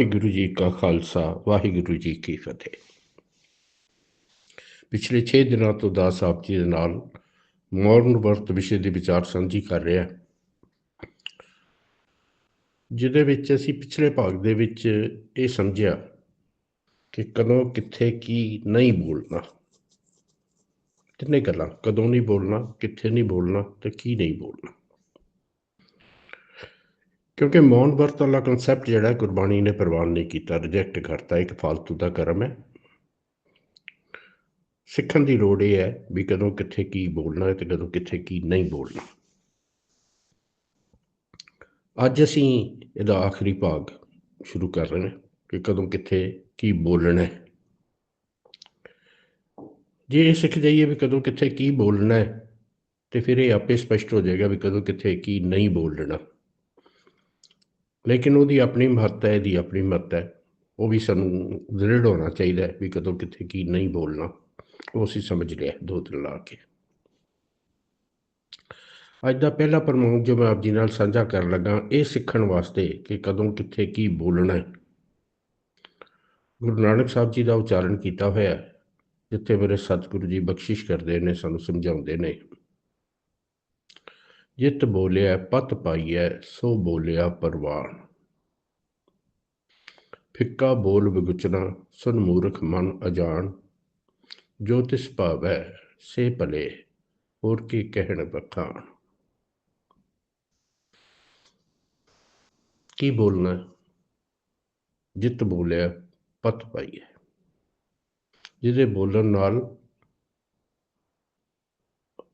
ਵਾਹਿਗੁਰੂ ਜੀ ਕਾ ਖਾਲਸਾ, ਵਾਹਿਗੁਰੂ ਜੀ ਕੀ ਫਤਿਹ। ਪਿਛਲੇ 6 ਦਿਨਾਂ ਤੋਂ ਦਾਸ ਆਪ ਜੀ ਦੇ ਨਾਲ ਮੌਰਨ ਵਰਤ ਵਿਸ਼ੇ ਦੇ ਵਿਚਾਰ ਸਾਂਝੀ ਕਰ ਰਿਹਾ ਜਿਹਦੇ ਵਿੱਚ ਅਸੀਂ ਪਿਛਲੇ ਭਾਗ ਦੇ ਵਿੱਚ ਇਹ ਸਮਝਿਆ ਕਿ ਕਦੋਂ, ਕਿੱਥੇ, ਕੀ ਨਹੀਂ ਬੋਲਣਾ। ਤਿੰਨੇ ਗੱਲਾਂ? ਕਦੋਂ ਨਹੀਂ ਬੋਲਣਾ, ਕਿੱਥੇ ਨਹੀਂ ਬੋਲਣਾ ਤੇ ਕੀ ਨਹੀਂ ਬੋਲਣਾ। ਕਿਉਂਕਿ ਮੌਨ ਵਰਤ ਵਾਲਾ ਕਨਸੈਪਟ ਜਿਹੜਾ ਗੁਰਬਾਣੀ ਨੇ ਪ੍ਰਵਾਨ ਨਹੀਂ ਕੀਤਾ ਰਿਜੈਕਟ ਕਰਤਾ, ਇੱਕ ਫालतू ਦਾ ਕਰਮ ਹੈ। ਸਿੱਖਣ ਦੀ ਲੋੜ ਇਹ ਹੈ ਵੀ ਕਦੋਂ ਕਿੱਥੇ ਕੀ ਬੋਲਣਾ ਹੈ ਤੇ ਕਦੋਂ ਕਿੱਥੇ ਕੀ ਨਹੀਂ ਬੋਲਣਾ। ਅੱਜ ਅਸੀਂ ਇਹਦਾ ਆਖਰੀ ਭਾਗ ਸ਼ੁਰੂ ਕਰ ਰਹੇ ਹਾਂ ਕਿ ਕਦੋਂ ਕਿੱਥੇ ਕੀ ਬੋਲਣਾ ਹੈ। ਜੇ ਇਹ ਸਿੱਖ ਜਾਈਏ ਵੀ ਕਦੋਂ ਕਿੱਥੇ ਕੀ ਬੋਲਣਾ ਹੈ, ਤੇ ਫਿਰ ਇਹ ਆਪੇ ਸਪਸ਼ਟ ਹੋ ਜਾਏਗਾ ਵੀ ਕਦੋਂ ਕਿੱਥੇ ਕੀ ਨਹੀਂ ਬੋਲਣਾ। ਲੇਕਿਨ ਉਹਦੀ ਆਪਣੀ ਮਹੱਤਤਾ ਹੈ ਇਹਦੀ ਆਪਣੀ ਮਹੱਤਤਾ ਹੈ। ਉਹ ਵੀ ਸਾਨੂੰ ਦ੍ਰਿੜ ਹੋਣਾ ਚਾਹੀਦਾ ਹੈ ਵੀ ਕਦੋਂ ਕਿੱਥੇ ਕੀ ਨਹੀਂ ਬੋਲਣਾ। ਉਹ ਅਸੀਂ ਸਮਝ ਲਿਆ ਦੋ ਦਿਨ ਲਾ ਕੇ। ਅੱਜ ਦਾ ਪਹਿਲਾ ਪ੍ਰਮੋਗ ਜੋ ਮੈਂ ਆਪ ਜੀ ਨਾਲ ਸਾਂਝਾ ਕਰਨ ਲੱਗਾ, ਇਹ ਸਿੱਖਣ ਵਾਸਤੇ ਕਿ ਕਦੋਂ ਕਿੱਥੇ ਕੀ ਬੋਲਣਾ ਹੈ। ਗੁਰੂ ਨਾਨਕ ਸਾਹਿਬ ਜੀ ਦਾ ਉਚਾਰਨ ਕੀਤਾ ਹੋਇਆ ਜਿੱਥੇ ਮੇਰੇ ਸਤਿਗੁਰੂ ਜੀ ਬਖਸ਼ਿਸ਼ ਕਰਦੇ ਨੇ, ਸਾਨੂੰ ਸਮਝਾਉਂਦੇ ਨੇ। ਜਿਤ ਬੋਲਿਆ, ਪਤ ਪਾਈਐ, ਸੋ ਬੋਲਿਆ ਪਰਵਾਨ। ਫਿੱਕਾ ਬੋਲ ਵਿਗੁਚਨਾ, ਸੁਨ ਮੂਰਖ ਮਨ ਅਜਾਣ। ਜੋ ਤਿਸ ਭਾਵੈ, ਸੇ ਭਲੇ, ਹੋਰ ਕੀ ਕਹਿਣ ਬਖਾਣ ਕੀ ਬੋਲਣਾ? ਜਿਤ ਬੋਲਿਆ, ਪਤ ਪਾਈਐ। ਜਿਹਦੇ ਬੋਲਣ ਨਾਲ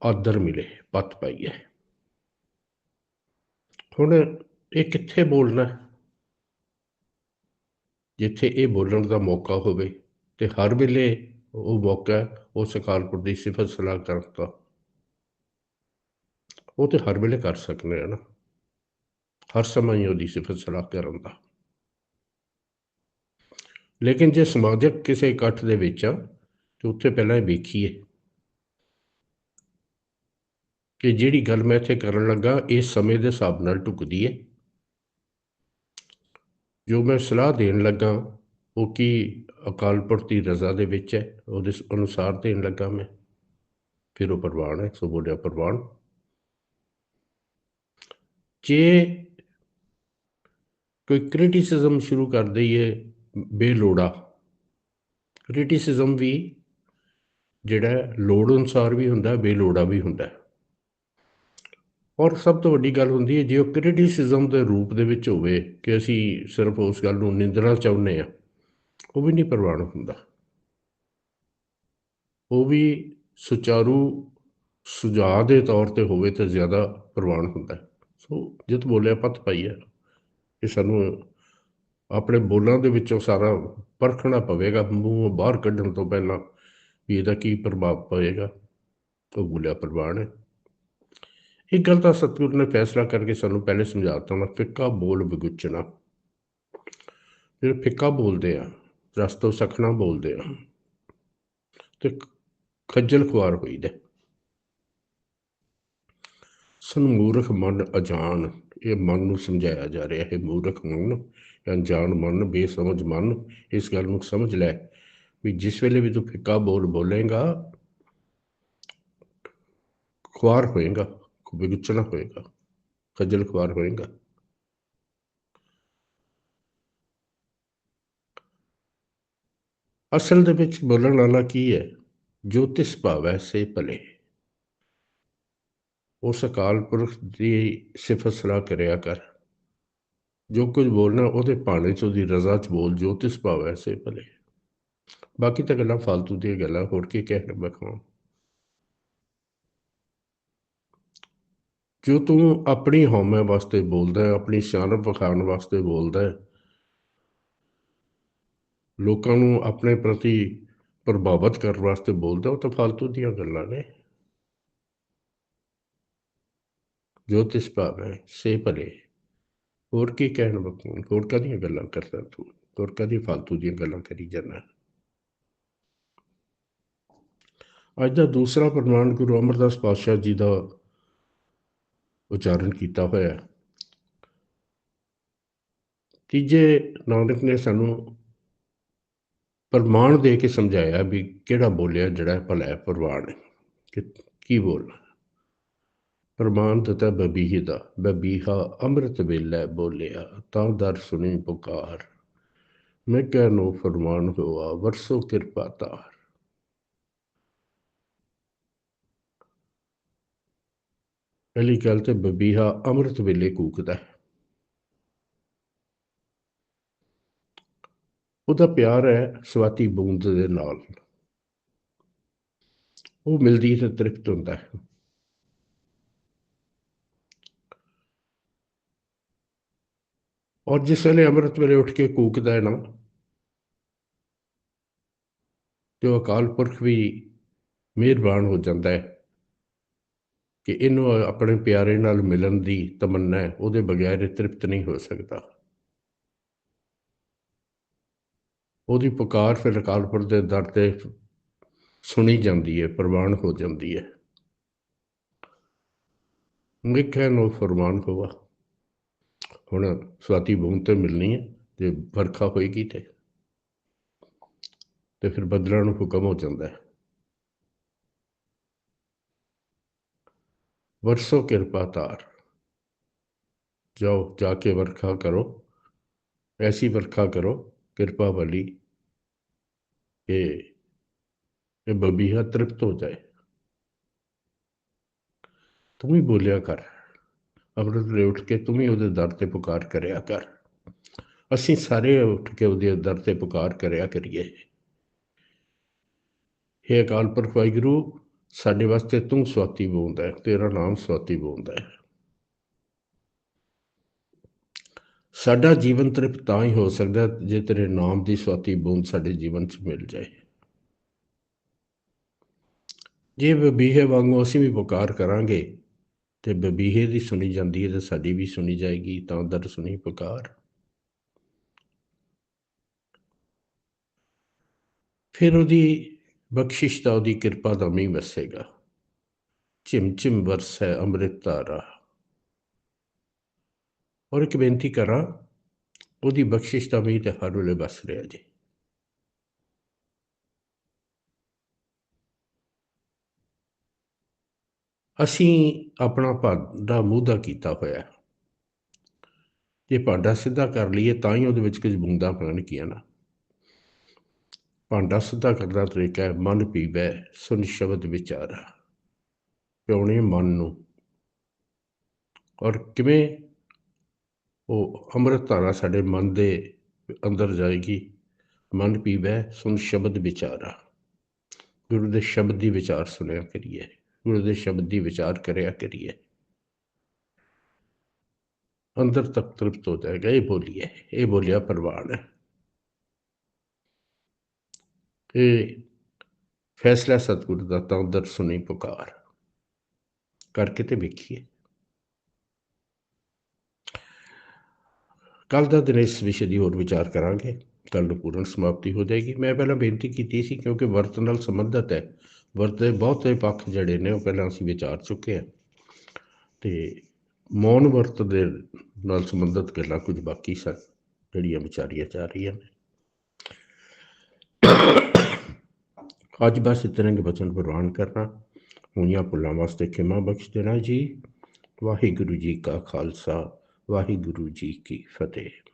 ਆਦਰ ਮਿਲੇ, ਪਤ ਪਾਈਐ। ਹੁਣ ਇਹ ਕਿੱਥੇ ਬੋਲਣਾ? ਜਿੱਥੇ ਇਹ ਬੋਲਣ ਦਾ ਮੌਕਾ ਹੋਵੇ ਤੇ ਹਰ ਵੇਲੇ ਉਹ ਮੌਕਾ ਉਹ ਅਕਾਲਪੁਰ ਦੀ ਸਿਫਤ ਸਲਾਹ ਕਰਨ ਦਾ। ਉਹ ਤੇ ਹਰ ਵੇਲੇ ਕਰ ਸਕਦੇ ਆ ਨਾ। ਹਰ ਸਮਾਂ ਹੀ ਉਹਦੀ ਸਿਫਤ ਸਲਾਹ ਕਰਨ ਦਾ। ਲੇਕਿਨ ਜੇ ਸਮਾਜਿਕ ਕਿਸੇ ਇਕੱਠ ਦੇ ਵਿੱਚ ਆ, ਤੇ ਉੱਥੇ ਪਹਿਲਾਂ ਵੇਖੀਏ। ਕਿ ਜਿਹੜੀ ਗੱਲ ਮੈਂ ਇੱਥੇ ਕਰਨ ਲੱਗਾ, ਇਹ ਸਮੇਂ ਦੇ ਹਿਸਾਬ ਨਾਲ ਢੁਕਦੀ ਹੈ। ਜੋ ਮੈਂ ਸਲਾਹ ਦੇਣ ਲੱਗਾ, ਉਹ ਕੀ ਅਕਾਲਪੁਰ ਦੀ ਰਜ਼ਾ ਦੇ ਵਿੱਚ ਹੈ, ਉਹਦੇ ਅਨੁਸਾਰ ਦੇਣ ਲੱਗਾ ਮੈਂ। ਫਿਰ ਉਹ ਪ੍ਰਵਾਨ ਹੈ, ਸੋ ਬੋਲਿਆ, ਪ੍ਰਵਾਨ। ਜੇ ਕੋਈ ਕ੍ਰਿਟਿਸਿਜ਼ਮ ਸ਼ੁਰੂ ਕਰ ਦਈਏ, ਬੇਲੋੜਾ। ਕ੍ਰਿਟਿਸਿਜ਼ਮ ਵੀ ਜਿਹੜਾ ਲੋੜ ਅਨੁਸਾਰ ਵੀ ਹੁੰਦਾ, ਬੇਲੋੜਾ ਵੀ ਹੁੰਦਾ ਔਰ ਸਭ ਤੋਂ ਵੱਡੀ ਗੱਲ ਹੁੰਦੀ ਹੈ, ਜੇ ਉਹ ਕ੍ਰਿਟਿਸਿਜ਼ਮ ਦੇ ਰੂਪ ਦੇ ਵਿੱਚ ਹੋਵੇ ਕਿ ਅਸੀਂ ਸਿਰਫ ਉਸ ਗੱਲ ਨੂੰ ਨਿੰਦਣਾ ਚਾਹੁੰਦੇ ਆ ਉਹ ਵੀ ਨਹੀਂ ਪ੍ਰਵਾਨ ਹੁੰਦਾ। ਉਹ ਵੀ ਸੁਚਾਰੂ ਸੁਝਾਅ ਦੇ ਤੌਰ ਤੇ ਹੋਵੇ ਤਾਂ ਜ਼ਿਆਦਾ ਪ੍ਰਵਾਨ ਹੁੰਦਾ ਸੋ ਜਿਤ ਬੋਲਿਆ, ਪਤ ਪਾਈ ਹੈ। ਇਹ ਸਾਨੂੰ ਆਪਣੇ ਬੋਲਾਂ ਦੇ ਵਿੱਚੋਂ ਸਾਰਾ ਪਰਖਣਾ ਪਵੇਗਾ, ਮੂੰਹ ਬਾਹਰ ਕੱਢਣ ਤੋਂ ਪਹਿਲਾਂ ਵੀ ਇਹਦਾ ਕੀ ਪ੍ਰਭਾਵ ਪਵੇਗਾ। ਉਹ ਬੋਲਿਆ, ਪ੍ਰਵਾਨ ਹੈ। ਇੱਕ ਗੱਲ ਤਾਂ ਸਤਿਗੁਰ ਨੇ ਫੈਸਲਾ ਕਰਕੇ ਸਾਨੂੰ ਪਹਿਲੇ ਸਮਝਾਤਾ ਨਾ ਫਿੱਕਾ ਬੋਲ ਵਿਗੁਚਣਾ। ਜਿਹੜੇ ਫਿੱਕਾ ਬੋਲਦੇ ਆ, ਰਸਤੋਂ ਸਖਣਾ ਬੋਲਦੇ ਆ, ਤੇ ਖੱਜਲ ਖੁਆਰ ਹੋਈਦਾ ਸਨਮੂਰਖ ਮਨ ਅਜਾਨ, ਇਹ ਮਨ ਨੂੰ ਸਮਝਾਇਆ ਜਾ ਰਿਹਾ ਹੈ ਮੂਰਖ ਮਨ, ਅਣਜਾਣ ਮਨ, ਬੇਸਮਝ ਮਨ, ਇਸ ਗੱਲ ਨੂੰ ਸਮਝ ਲੈ ਵੀ ਜਿਸ ਵੇਲੇ ਵੀ ਤੂੰ ਫਿੱਕਾ ਬੋਲ ਬੋਲੇਗਾ, ਖੁਆਰ ਹੋਏਗਾ। ਵਿਗੁਚਣਾ ਹੋਏਗਾ, ਖੱਜਲ ਖੁਆਰ ਹੋਏਗਾ। ਅਸਲ ਦੇ ਵਿੱਚ ਬੋਲਣ ਵਾਲਾ ਕੀ ਹੈ? ਜੋਤਿਸ ਭਾਵੈ ਸੇ ਭਲੇ। ਉਸ ਅਕਾਲ ਪੁਰਖ ਦੀ ਸਿਫਤ ਸਲਾਹ ਕਰਿਆ ਕਰ। ਜੋ ਕੁਝ ਬੋਲਣਾ ਉਹਦੇ ਭਾਣੇ ਚ ਉਹਦੀ ਰਜ਼ਾ ਚ ਬੋਲ, ਜੋਤਿਸ਼ ਭਾਵੈ ਸੇ ਭਲੇ। ਬਾਕੀ ਤਾਂ ਗੱਲਾਂ ਫालतू ਦੀਆਂ ਗੱਲਾਂ, ਹੋਰ ਕੀ ਕਹਿਣ ਬਖਾਂ ਜੋ ਤੂੰ ਆਪਣੀ ਹਉਮੈ ਵਾਸਤੇ ਬੋਲਦਾ ਹੈ, ਆਪਣੀ ਸ਼ਾਨ ਵਿਖਾਉਣ ਵਾਸਤੇ ਬੋਲਦਾ ਹੈ, ਲੋਕਾਂ ਨੂੰ ਆਪਣੇ ਪ੍ਰਤੀ ਪ੍ਰਭਾਵਿਤ ਕਰਨ ਵਾਸਤੇ ਬੋਲਦਾ, ਉਹ ਤਾਂ ਫालतू ਦੀਆਂ ਗੱਲਾਂ ਨੇ। ਜੋਤਿਸ਼ ਭਾਵੇਂ, ਸੇ ਭਲੇ। ਹੋਰ ਕੀ ਕਹਿਣ ਬਕੂਨ ਹੋਰ ਕਾਦੀਆਂ ਗੱਲਾਂ ਕਰਦਾ ਤੂੰ? ਹੋਰ ਕਾਦੀ ਫालतू ਦੀਆਂ ਗੱਲਾਂ ਕਰੀ ਜਾਂਦਾ? ਅੱਜ ਦਾ ਦੂਸਰਾ ਪ੍ਰਮਾਣ ਗੁਰੂ ਅਮਰਦਾਸ ਪਾਤਸ਼ਾਹ ਜੀ ਦਾ ਉਚਾਰਨ ਕੀਤਾ ਹੋਇਆ ਤੀਜੇ ਨਾਨਕ ਨੇ ਸਾਨੂੰ ਪ੍ਰਮਾਣ ਦੇ ਕੇ ਸਮਝਾਇਆ ਵੀ ਕਿਹੜਾ ਬੋਲਿਆ ਜਿਹੜਾ ਭਲਾ ਪ੍ਰਵਾਨ ਹੈ। ਕਿ ਕੀ ਬੋਲਣਾ ਪ੍ਰਮਾਣ ਦਿੱਤਾ ਬਬੀਹ ਦਾ ਬਬੀਹਾ ਅੰਮ੍ਰਿਤ ਵੇਲੇ ਬੋਲਿਆ, ਤਾਂ ਦਰ ਸੁਣੀ ਪੁਕਾਰ। ਮੈਂ ਕਹਿ ਨੂੰ ਫਰਮਾਨ ਹੋਆ, ਵਰਸੋ ਕਿਰਪਾ ਤਾਰ। ਪਹਿਲੀ ਗੱਲ ਤੇ ਬਬੀਹਾ ਅੰਮ੍ਰਿਤ ਵੇਲੇ ਕੂਕਦਾ ਹੈ। ਉਹਦਾ ਪਿਆਰ ਹੈ ਸਵਾਤੀ ਬੂੰਦ ਦੇ ਨਾਲ। ਉਹ ਮਿਲਦੀ ਤੇ ਤ੍ਰਿਪਤ ਹੁੰਦਾ ਹੈ। ਔਰ ਜਿਸ ਵੇਲੇ ਅੰਮ੍ਰਿਤ ਵੇਲੇ ਉੱਠ ਕੇ ਕੂਕਦਾ ਹੈ ਨਾ, ਤੇ ਉਹ ਅਕਾਲ ਪੁਰਖ ਵੀ ਮਿਹਰਬਾਨ ਹੋ ਜਾਂਦਾ ਹੈ। ਕਿ ਇਹਨੂੰ ਆਪਣੇ ਪਿਆਰੇ ਨਾਲ ਮਿਲਣ ਦੀ ਤਮੰਨਾ ਹੈ, ਉਹਦੇ ਬਗੈਰ ਇਹ ਤ੍ਰਿਪਤ ਨਹੀਂ ਹੋ ਸਕਦਾ। ਉਹਦੀ ਪੁਕਾਰ ਫਿਰ ਅਕਾਲਪੁਰ ਦੇ ਦਰ ਤੇ ਸੁਣੀ ਜਾਂਦੀ ਹੈ, ਪ੍ਰਵਾਨ ਹੋ ਜਾਂਦੀ ਹੈ। ਲਿਖਿਆ ਨੂੰ ਫਰਮਾਨ ਹੋਵਾ ਹੁਣ ਸਵਾਤੀ ਬੂੰਦ ਤੇ ਮਿਲਣੀ ਹੈ, ਜੇ ਵਰਖਾ ਹੋਏਗੀ ਤੇ। ਤੇ ਫਿਰ ਬਦਲਾਂ ਨੂੰ ਹੁਕਮ ਹੋ ਜਾਂਦਾ ਹੈ। ਵਰਸੋ ਕਿਰਪਾ ਤਾਰ ਜਾਓ, ਜਾ ਕੇ ਵਰਖਾ ਕਰੋ। ਐਸੀ ਵਰਖਾ ਕਰੋ, ਕਿਰਪਾ ਵਾਲੀ, ਕਿ ਇਹ ਬਬੀਹਾ ਤ੍ਰਿਪਤ ਹੋ ਜਾਏ। ਤੂੰ ਵੀ ਬੋਲਿਆ ਕਰ। ਅੰਮ੍ਰਿਤ ਵੇਲੇ ਉੱਠ ਕੇ ਤੂੰ ਵੀ ਉਹਦੇ ਦਰ ਤੇ ਪੁਕਾਰ ਕਰਿਆ ਕਰ। ਅਸੀਂ ਸਾਰੇ ਉੱਠ ਕੇ ਉਹਦੇ ਦਰ ਤੇ ਪੁਕਾਰ ਕਰਿਆ ਕਰੀਏ। ਹੇ ਅਕਾਲ ਪੁਰਖ ਵਾਹਿਗੁਰੂ ਸਾਡੇ ਵਾਸਤੇ ਤੂੰ ਸਵਾਤੀ ਬੂੰਦ ਹੈ, ਤੇਰਾ ਨਾਮ ਸਵਾਤੀ ਬੋਂਦਾ ਹੈ। ਸਾਡਾ ਜੀਵਨ ਤ੍ਰਿਪਤ ਤਾਂ ਹੀ ਹੋ ਸਕਦਾ ਜੇ ਤੇਰੇ ਨਾਮ ਦੀ ਸਵਾਤੀ ਬੂੰਦ ਸਾਡੇ ਜੀਵਨ 'ਚ ਮਿਲ ਜਾਏ। ਜੇ ਬਬੀਹੇ ਵਾਂਗੂ ਅਸੀਂ ਵੀ ਪੁਕਾਰ ਕਰਾਂਗੇ, ਤੇ ਬਬੀਹੇ ਦੀ ਸੁਣੀ ਜਾਂਦੀ ਹੈ ਤੇ ਸਾਡੀ ਵੀ ਸੁਣੀ ਜਾਏਗੀ, ਤਾਂ ਦਰ ਸੁਣੀ ਪੁਕਾਰ। ਫਿਰ ਉਹਦੀ ਬਖਸ਼ਿਸ਼ ਦਾ ਉਹਦੀ ਕਿਰਪਾ ਦਾ ਮੀਂਹ ਵਸੇਗਾ। ਚਿਮ ਚਿਮ ਵਰਸੈ ਅੰਮ੍ਰਿਤ ਧਾਰਾ। ਔਰ ਇੱਕ ਬੇਨਤੀ ਕਰਾਂ, ਉਹਦੀ ਬਖਸ਼ਿਸ਼ ਦਾ ਮੀਂਹ ਤੇ ਹਰ ਵੇਲੇ ਵਸ ਰਿਹਾ ਜੀ। ਅਸੀਂ ਆਪਣਾ ਭਾਂਡਾ ਮੂਧਾ ਕੀਤਾ ਹੋਇਆ। ਜੇ ਭਾਂਡਾ ਸਿੱਧਾ ਕਰ ਲਈਏ, ਤਾਂ ਹੀ ਉਹਦੇ ਵਿੱਚ ਕੁਝ ਬੂੰਦਾਂ ਪੈਣਗੀਆਂ ਨਾ। ਭਾਂਡਾ ਸਿੱਧਾ ਕਰਨ ਦਾ ਤਰੀਕਾ ਹੈ, ਮਨ ਪੀਵੈ ਸੁਨ ਸ਼ਬਦ ਵਿਚਾਰਾ। ਪਿਉਣੇ ਮਨ ਨੂੰ। ਔਰ ਕਿਵੇਂ ਉਹ ਅੰਮ੍ਰਿਤ ਧਾਰਾ ਸਾਡੇ ਮਨ ਦੇ ਅੰਦਰ ਜਾਏਗੀ? ਮਨ ਪੀਵੈ ਸੁਨ ਸ਼ਬਦ ਵਿਚਾਰਾ। ਗੁਰੂ ਦੇ ਸ਼ਬਦ ਦੀ ਵਿਚਾਰ ਸੁਣਿਆ ਕਰੀਏ। ਗੁਰੂ ਦੇ ਸ਼ਬਦ ਦੀ ਵਿਚਾਰ ਕਰਿਆ ਕਰੀਏ। ਅੰਦਰ ਤੱਕ ਤ੍ਰਿਪਤ ਹੋ ਜਾਏਗਾ, ਇਹ ਬੋਲੀਏ। ਇਹ ਬੋਲਿਆ ਪ੍ਰਵਾਨ। ਹੈ ਇਹ ਫੈਸਲਾ ਸਤਿਗੁਰੂ ਦਾ ਤਾਂ ਅੰਦਰ ਸੁਣੀ ਪੁਕਾਰ। ਕਰਕੇ ਤੇ ਵੇਖੀਏ। ਕੱਲ ਦਾ ਦਿਨ ਇਸ ਵਿਸ਼ੇ ਦੀ ਹੋਰ ਵਿਚਾਰ ਕਰਾਂਗੇ। ਕੱਲ ਨੂੰ ਪੂਰਨ ਸਮਾਪਤੀ ਹੋ ਜਾਏਗੀ। ਮੈਂ ਪਹਿਲਾਂ ਬੇਨਤੀ ਕੀਤੀ ਸੀ, ਕਿਉਂਕਿ ਵਰਤ ਨਾਲ ਸੰਬੰਧਤ ਹੈ। ਵਰਤ ਦੇ ਬਹੁਤੇ ਪੱਖ ਜਿਹੜੇ ਨੇ, ਉਹ ਪਹਿਲਾਂ ਅਸੀਂ ਵਿਚਾਰ ਚੁੱਕੇ ਹਾਂ। ਤੇ ਮੌਨ ਵਰਤ ਦੇ ਨਾਲ ਸੰਬੰਧਿਤ ਗੱਲਾਂ ਕੁਝ ਬਾਕੀ ਸਨ, ਜਿਹੜੀਆਂ ਵਿਚਾਰੀਆਂ ਜਾ ਰਹੀਆਂ ਨੇ। ਅੱਜ ਬਸ ਇਤਨੇ ਕੇ ਬਚਨ ਪ੍ਰਵਾਨ ਕਰਨਾ। ਹੋਈਆਂ ਭੁੱਲਾਂ ਵਾਸਤੇ ਖਿਮਾ ਬਖਸ਼ ਦੇਣਾ ਜੀ। ਵਾਹਿਗੁਰੂ ਜੀ ਕਾ ਖਾਲਸਾ, ਵਾਹਿਗੁਰੂ ਜੀ ਕੀ ਫਤਿਹ।